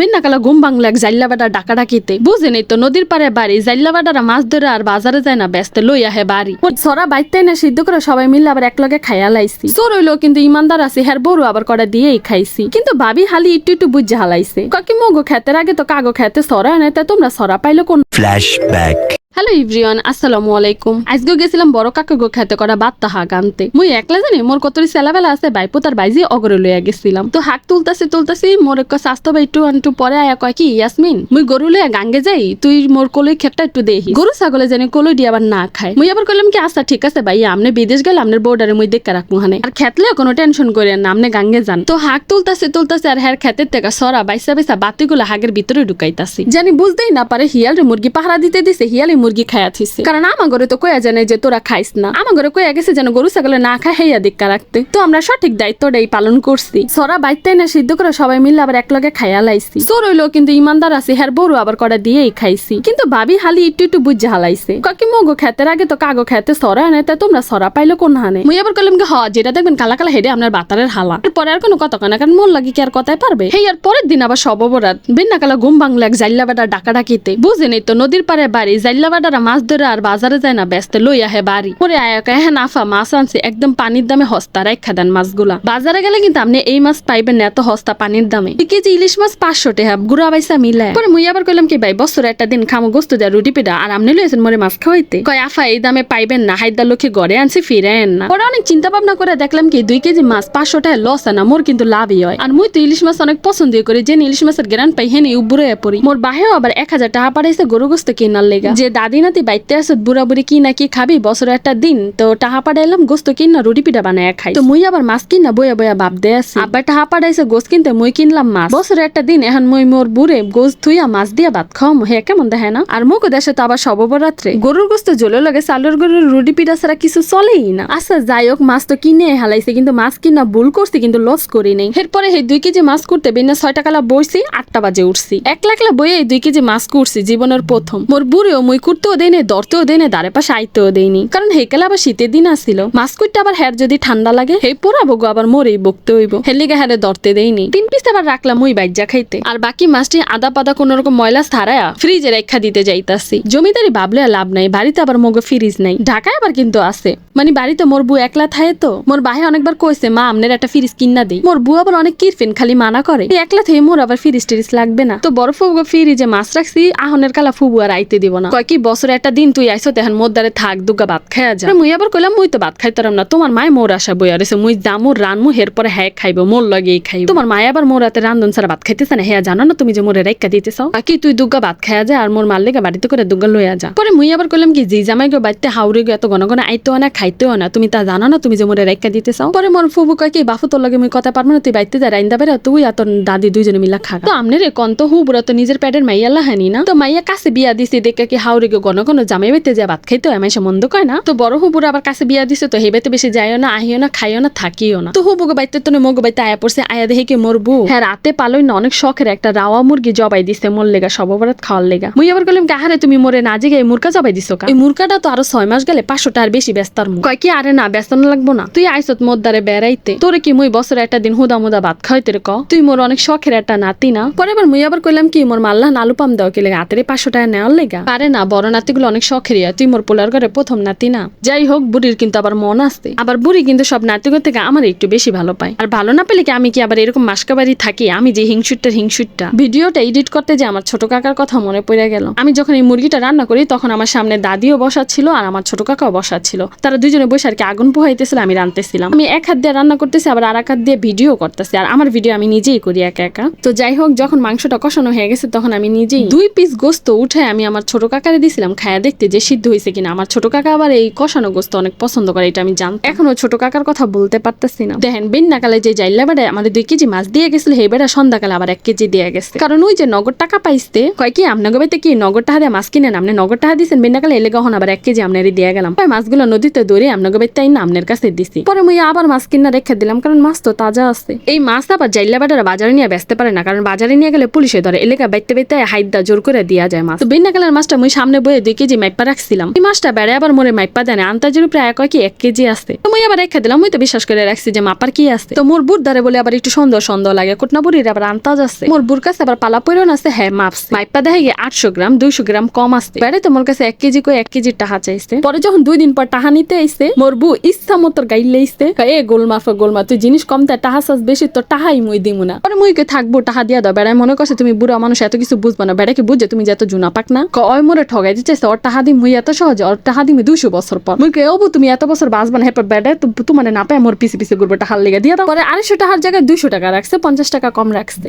বিন্নাকালা ঘুম বাংলা এক জাইল্লা বেটা ডাকা ডাকিতে বুঝেনি তো নদীর পারে বাড়ি জাইল্লা বেটারা মাছ ধরে আর বাজারে যায় না ব্যস্ত লই আহে বাড়ি। ওই সরা বাইতে না সিদ্ধ করে সবাই মিলে আবার একলগে খাইয়া লাইছি। চোর হইল কিন্তু ইমানদার আছে হ্যার বড় আবার কটা দিয়েই খাইছি। কিন্তু ভাবি হালি একটু একটু বুঝে হালাইছে। কাকি মগো খেতের আগে তো কাগো খেতে সরা নেতা তোমরা সরা পাইলো কোন Flashback. হ্যালো ইভরিওয়ান আসসালামু আলাইকুম আজকে গেছিলাম বড় কাকা গো খেতে করা বাত্তা হাক আনতে মুই একলা জানি, মোর কতরি সেলাবেলা আছে, বাইপো তার বাইজি অগরে লইয়া গেছিলাম। তো হাক তুলতাছি তুলতাছি, মোর এক স্বাস্থ্য বা একটু একটু পরে আয়া কয় কি, ইয়াসমিন, মুই গরু লইয়া গাঙ্গে যাই, তুই মোর কলই খেতটা একটু দেহি। গরু ছাগলে জানি কলই দিয়ে আবার না খায়। মুই আবার কইলাম কি আচ্ছা ঠিক আছে ভাই আমনে বিদেশ গেলে আমনের বোর্ডারে মুই দেখে রাখব হানে। আর খেতলে কোনো টেনশন করেন না, আমনে গাঙ্গে যান। তো হাক তুলতাছে তুলতাছে, আর হ্যার খেতের থেকে সরা বাইসা বাইসা বাতিগুলো হাগের ভিতরে ঢুকাইতাছি। জানি বুঝতেই না পারে হিয়াল রে মুরগি পাহারা দিতে দিছে হিয়ালি মুরগি খায়া থিছে কারণ আমার ঘরে তো কয়া জানে যে তোরা খাইস না। আমার ঘরে কয়া গেছে যেন গরু, ছাগলে না খায় হেয়া দিক্কা রাখতে। তো আমরা সঠিক দায়িত্বটাই পালন করছি। সরা বাইতে না সিদ্ধ করে সবাই মিলে আবার একলগে খাইয়া লাইছি। চোর হইল কিন্তু ইমানদার আছে হ্যার বড় আবার কটা দিয়েই খাইছি। কিন্তু ভাবি হালি একটু একটু বুঝে হালাইছে। কাকি মগো খেতের আগে তো কাগো খেতে সরা এনে তাই তোমরা সরা পাইলো কোন হানে মুই আবার কলম হ, যেটা দেখবেন কালা কালা হেডে আপনার বাতারের হালা। পরে আর কোনো কথা না, কারণ মন লাগি কি আর কথায় পারবে? হেই, আর পরের দিন আবার সব অপরাধ। বিন্না কালা ঘুম বাংলা এক জাইল্লা বেটা ডাকা ডাকিতে বুঝেনি তো, নদীর পারে বাড়ি, জাইল্লা বেটারা মাছ ধরে আর বাজারে যায় না, ব্যস্ত লই আহে বাড়ি। পরে আয়া কয় হ্যাঁ নাফা, মাছ আনছে, একদম পানির দামে হস্তা রেখা দেন মাছগুলা। বাজারে গেলে কিন্তু আপনি এই মাছ পাইবেন না, এত হস্তা পানির দামে। দুই কেজি ইলিশ মাছ পাঁচশো টেহা গুড়া বাইসা মিলায় পরে মুই আবার কইলাম কি, ভাই, বছরে একটা দিন খামো, গোস্ত দেয় রুটি পিঠা আর আপনি লইছেন মরে মাছ খাওয়াইতে? কয়, আফা, এই দামে পাইবেন না হাইদার লক্ষ্যে গড়ে আনছি, ফিরে আন না। পরে অনেক চিন্তা ভাবনা করে দেখলাম কি, দুই কেজি মাছ পাঁচশো টাকা লস আনা মোর কিন্তু লাভই হয়। আর মুই তো ইলিশ মাছ অনেক পছন্দ করি যে ইলিশ মাছের গ্রান পাই, হেনে উবুরে পড়ি। মোর বাহেও আবার এক হাজার টাকা পাঠাইছে গরু গোস্ত কিনার লেগা। যে দাদি নাতি বাইতে আসত বুড়া বুড়ি কি না কি খাবি? বছরে একটা দিন, তো টাকা পাঠাইলাম গোস্ত কিনা রুটি পিঠা বানায় খাই। তো মুই আবার মাছ কিনা বইয়া বইয়া বাপ দে আছি। আবার টাকা পাঠাইছে গোস কিনতে মুই কিনলাম মাছ। বছরে একটা দিন, এখন মুই মোর বুড়ে গোস থুইয়া মাছ দিয়া ভাত খাওয়াম, হে কেমন দেখে না? আর মুখ দেশে তো আবার সবরাত্রে গরুর গোস্ত জলে লাগে চালের গরুর রুটি পিঠা ছাড়া কিছু চলেই না। আচ্ছা যাই হোক, মাছ তো কিনে হালাইছে, কিন্তু মাছ কিনা ভুল করছি, কিন্তু লস করি নেই। এরপরে এই দুই কেজি মাছ করতে বিনা ছয় টাকালা বইছি, আটটা বাজে উঠছি। এক লাখলা বইয়ে দুই কেজি মাছ করছি জীবনের প্রথম। মোর বুড়েও মুই করতেও দেয় নেই ধরতেও দেয় নেই দাঁড়ে পাশে আইতেও দেয়নি কারণ হেকেলা আবার শীতের দিন আসছিল। করতে আবার হ্যার যদি ঠান্ডা লাগে হে পোড়া বগো আবার মরেই বকতে হইব। হেলিগে হ্যারে ধরতে দেয়নি তিন পিস আবার রাখলাম ওই বাইজা খাইতে। আর বাকি মাছটি আদা পাদা কোন রকম ময়লা ছাড়ায়া ফ্রিজে রেখা দিতে যাইতাছি। জমিদারি ভাবলে লাভ নাই, বাড়িতে আবার মগো ফ্রিজ নাই। ঢাকায় আবার কিন্তু আছে। মানে বাড়িতে মোর বউ একলা থায়ে তো, মোর বাহে অনেকবার কইছে, মা, আমনের একটা ফ্রিজ কিনা দেই। মোর বউ আবার অনেক কিরফিন খালি মানা করে। একলা থেকে মোর আবার ফ্রিজ টিরিজ লাগবে না। তো বড় ফুবু ফ্রিজে মাছ রাখছি, আহনের কালা ফুবু আর আইতে দিব না। কয় কি বছরে একটা দিন তুই আইসো তেহান মোর দ্বারে থাক, দুগা ভাত খাইয়া যা। মুই আবার কইলাম, মুই তো ভাত খাইতারাম না, তোমার মায় মোর আশা বই আরেছে মুই জামু রানমু হের পরে হ্যাক খাইব, মোর লগেই খাইব। তোমার মায় আবার মোর রাতে রান্ধন সারা ভাত খাইতেছে না হ্যাঁ জানো না তুমি যে মোরে রেক্কা দিতেছ? কি তুই দুগা ভাত খাইয়া যা, আর মোর মার লেগে বাড়িতে করে দুগা লইয়া যা। পরে মুই আবার কইলাম কি, জি জামাই গো বাড়িতে হাউরে গো এত ঘন ঘন আইতেও না, খাইতেও না, তুমি তা জানো না তুমি যে মোরে রেক্কা দিতেছ? পরে মোর ফুবু কয় কি বাফু তোর লগে মুই কথা পারব না, তুই বাড়িতে যা, রাইন্দা বেড়া, তুই আর তোর দাদি দুইজনে মিলা খা তো আমনে রে কন তো হুবুরা তো নিজের প্যাডের মাইয়ালা হানি না? তো মাইয়া কাছে বিয়া দিছে, দেখে কি হাউরে গো ঘন ঘন জামাই বাইতে যা ভাত খাইতে হয় সে মন্দ কয় না? তো বড় হুবুর আবার কাছে বিয়া দিছে, তো হেবেতে বেশি যাইও না, আহিও না, খাইও না, থাকিও না। তো হুবুগো বাইতে তো মগো বাইতে আয়া পড়ছে, আয়া দেখে কি মোর বউ হ্যাঁ রাতে পালোই না, অনেক শখের একটা রাওয়া মুরগি জবাই দিছে মোর লেগা সবরাত খাওয়ার লেগা। মুই আবার কইলাম কাহারে তুমি মোরে না জেগে এই মুরগা জবাই দিছো কা? এই মুরগাটা তো আরও ছয় মাস গেলে পাঁচশো টাকার বেশি ব্যস্তার মুখ কয় কি, আরে না, ব্যস্ত না লাগবো না। তুই আইসত মোর দ্বারে বেড়াইতে। তোরে কি মুই বছরে একটা দিন হুদা মুদা ভাত খাইতে ক? তুই মোর অনেক শখের একটা নাতি না? পরে আবার মুই আবার কইলাম কি, মোর মাল্লা নালু পাম দাও কি লেগে হাতের পাঁচশো টাকা নেওয়ার লেগা। পারে না নাতিগুলো অনেক শখের ইয়া, তুই মোর পোলার ঘরে প্রথম নাতি না। যাই হোক বুড়ির কিন্তু আবার মন আসতে আবার বুড়ি কিন্তু সব নাতিগুলো থেকে আমার একটু বেশি ভালো পায়। আর ভালো না পেলে কি আমি কি আবার এরকম মাসকাবাড়ি থাকি? আমি যে হিংসুটটার হিংসুটটা। ভিডিওটা এডিট করতে যে আমার ছোট কাকার কথা মনে পড়ে গেল। আমি যখন এই মুরগিটা রান্না করি তখন আমার সামনে দাদিও বসা ছিল আর আমার ছোট কাকাও বসা ছিল তারা দুজনে বসে আর কি আগুন পোহাইতেছিল আমি রান্তেছিলাম আমি এক হাত দিয়ে রান্না করতেছি আবার আর এক হাত দিয়ে ভিডিও করতেছি। আর আমার ভিডিও আমি নিজেই করি একা একা। তো যাই হোক যখন মাংসটা কষানো হয়ে গেছে তখন আমি নিজেই দুই পিস গোস্ত উঠে আমি আমার ছোট কাকারে দিছিলাম খায়া দেখতে যে সিদ্ধ হয়েছে কিনা। আমার ছোট কাকা আবার এই কষানো গোস্ত অনেক পছন্দ করে এটা আমি জানতাম। এখনও ছোট কাকার কথা বলতে পারতেছি না। দেখেন বিন্নাকালে যে জাইল্লা বেড়ায় আমাদের দুই কেজি মাছ দিয়ে গেছিল সেই বেড়া সন্ধ্যাকালে আবার এক কেজি দিয়ে গেছে। কারণ ওই যে নগদ টাকা পাইছে কয় কি আপনার বাড়িতে কি নগদ টাকা দিয়ে মাছ কিনেন আপনি নগদ টাকা দিয়েছেন বিন্নাকালে এলে কখন আবার এক কেজি আপনারই দিয়ে গেলাম। মাছগুলো নদীতে দৌড়ে আপনার বাড়িতে না আপনার কাছে দিছি। পরে মুই আবার মাছ কিনা রেখে দিলাম কারণ মাছ তো তাজা আছে। এই মাছ আবার জাইল্লা বেটারা বাজারে নিয়ে বেচতে পারে না কারণ বাজারে নিয়ে গেলে পুলিশে ধরে এলাকা বাইতে বাইতে হাইদা জোর করে দিয়া যায় মাছ। তো বিন্নাকালের মাছটা মুই সামনে বয়ে দুই কেজি মাইপা রাখছিলাম। এই মাছটা বেড়ে আবার মোরে মাইপা দেয় না আন্তাজের উপরে এক কি এক কেজি আছে। তো মুই আবার রেখে দিলাম, মুই তো বিশ্বাস করে রাখছি যে মাপার কি আছে। তো মোর বুট ধরে বলে আবার একটু সন্দেহ সন্দেহ লাগে। কোটনা বুড়ির আবার আন্তাজ আছে। মোর বুর কাছে আবার পালা পরিণ আছে। হ্যাঁ মাপস মাইপা দেখে গিয়ে আটশো গ্রাম, দুইশো গ্রাম কম আসছে বেড়ে তো মোর কাছে এক কেজি কই এক কেজির টাহা চাইছে। পরে যখন দুই দিন পর টাহা নিতে আইছে, মোর বউ ইচ্ছা মতো গাইলে আইছে এ গোলমা ফা গোলমা তুই জিনিস কম তাই টাহা চাস বেশি তো টাহাই মুই দিমু না। পরে মুই কে থাকব টাহা দিয়া দাও। বেড়ায় মনে করছে, তুমি বুড়া মানুষ, এত কিছু বুঝবা না। বেড়া কি বুঝে তুমি যে এত জুনা পাক না? ক ওই মোরে ঠগাই দিচ্ছে ওর টাহা দিম এত সহজে ওর টাহা দিমি দুশো বছর পর। মুই কে তুমি এত বছর বাঁচবা না হেপার বেড়ে তো তোমার না পায়, মোর পিছে পিছে ঘুরবো টাহার লেগে দিয়ে দাও। পরে আড়াইশো টাকার জায়গায় দুইশো টাকা রাখছে, পঞ্চাশ টাকা কম রাখছে।